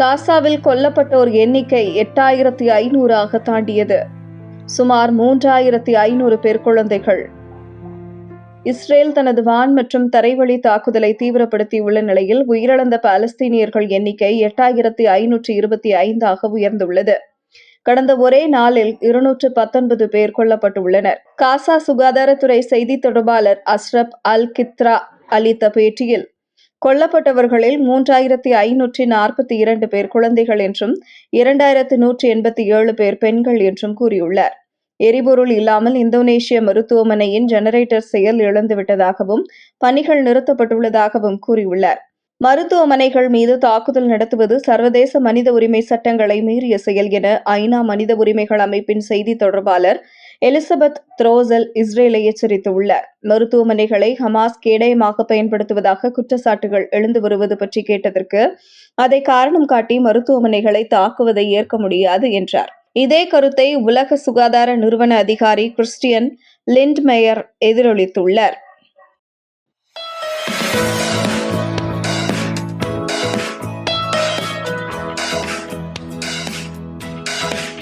காசாவில் கொல்லப்பட்டோர் எண்ணிக்கை எட்டாயிரத்தி ஐநூறாக தாண்டியது. சுமார் மூன்றாயிரத்தி ஐநூறு பேர் குழந்தைகள். இஸ்ரேல் தனது வான் மற்றும் தரைவழி தாக்குதலை தீவிரப்படுத்தியுள்ள நிலையில் உயிரிழந்த பாலஸ்தீனியர்கள் எண்ணிக்கை எட்டாயிரத்தி ஐநூற்றி இருபத்தி ஐந்தாக உயர்ந்துள்ளது. கடந்த ஒரே நாளில் இருநூற்று பத்தொன்பது பேர் கொல்லப்பட்டுள்ளனர். காசா சுகாதாரத்துறை செய்தி தொடர்பாளர் அஸ்ரப் அல் கித்ரா அளித்த பேட்டியில் கொல்லப்பட்டவர்களில் மூன்றாயிரத்தி ஐநூற்றி நாற்பத்தி இரண்டு பேர் குழந்தைகள் என்றும் இரண்டாயிரத்து நூற்றி எண்பத்தி ஏழு பேர் பெண்கள் என்றும் கூறியுள்ளார். எரிபொருள் இல்லாமல் இந்தோனேஷிய மருத்துவமனையின் ஜெனரேட்டர் செயல் இழந்துவிட்டதாகவும் பணிகள் நிறுத்தப்பட்டுள்ளதாகவும் கூறியுள்ளார். மருத்துவமனைகள் மீது தாக்குதல் நடத்துவது சர்வதேச மனித உரிமை சட்டங்களை மீறிய செயல் என ஐநா மனித உரிமைகள் அமைப்பின் செய்தி தொடர்பாளர் எலிசபெத் த்ரோசல் இஸ்ரேலை எச்சரித்துள்ளார். மருத்துவமனைகளை ஹமாஸ் கேடயமாக பயன்படுத்துவதாக குற்றச்சாட்டுகள் எழுந்து வருவது பற்றி கேட்டதற்கு அதை காரணம் காட்டி மருத்துவமனைகளை தாக்குவதை ஏற்க முடியாது என்றார். இதே கருத்தை உலக சுகாதார நிறுவன அதிகாரி கிறிஸ்டியன் லிண்ட்மேயர் எதிரொலித்துள்ளார். Bye.